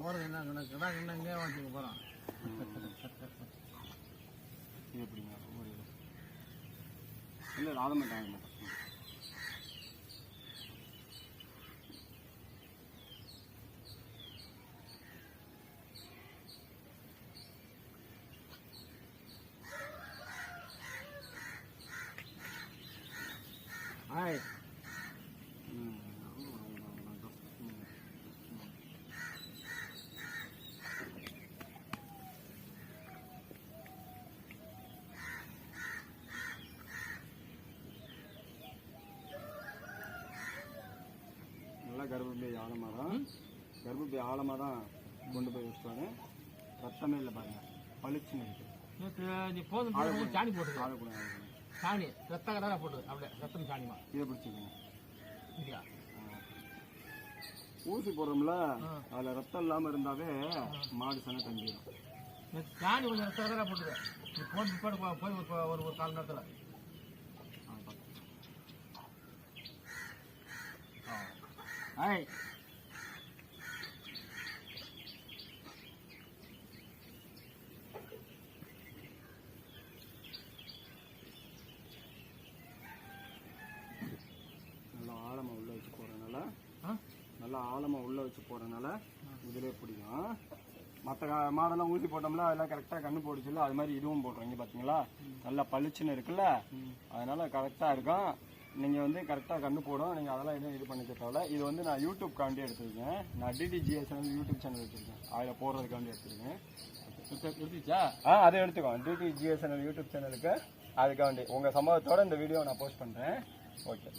போகிறது என்ன கணக்கு கிடா கண்ணா இங்கே வச்சுக்க போகிறோம் எப்படிங்க? ஒரு இல்லை ராத மாட்டாங்க மாட்டேன் ஆய். நல்லா கர்ப்பப்பை ஆழமாக தான் கர்ப்பப்பை ஆழமாக தான் கொண்டு போய் வச்சுருவாங்க ரத்தமே இல்லை பாருங்க. பளிச்சுன்னு இருக்கு. நேற்று நீ போதும் சாணி போட்டுக்க. ஆழக்கூடாது சாணி ரத்த கடார போட்டு அப்படியே ரத்தம் சாணிமா. இதை பிடிச்சிக்கோங்க. இல்லையா ஊசி போடுறோம்ல. அதில் ரத்தம் இல்லாமல் இருந்தாவே மாடு சனை தங்கிடும். சாணி கொஞ்சம் ரத்த கடார போட்டுக்க. நீ போட்டு போட்டு போய் ஒரு ஒரு கால் நேரத்தில். ஆய் நல்லா ஆழமாக உள்ள வச்சு போகிறதுனால இதிலே பிடிக்கும். மற்ற மாடெல்லாம் ஊசி போட்டோம்ல அதெல்லாம் கரெக்டாக கண்ணு போடுச்சுல்ல அது மாதிரி இதுவும் இங்கே பார்த்தீங்களா நல்லா பளிச்சுன்னு இருக்குல்ல? அதனால கரெக்டாக இருக்கும். நீங்கள் வந்து கரெக்டாக கண்ணு போடும் நீங்கள் அதெல்லாம் எதுவும் இது பண்ணிக்க தேவையில்ல. இது வந்து நான் யூடியூப் காண்டி எடுத்திருக்கேன். நான் டிடிஜிஎஸ் யூடியூப் சேனல் வச்சுருக்கேன். அதில் போடுறதுக்காண்டி எடுத்திருக்கேன். எடுத்துச்சா ஆ அதை எடுத்துக்கோ. டிடிஜிஎஸ்என்எல் யூடியூப் சேனலுக்கு அதுக்காண்டி. உங்கள் சம்பவத்தோட இந்த வீடியோ நான் போஸ்ட் பண்ணுறேன் ஓகே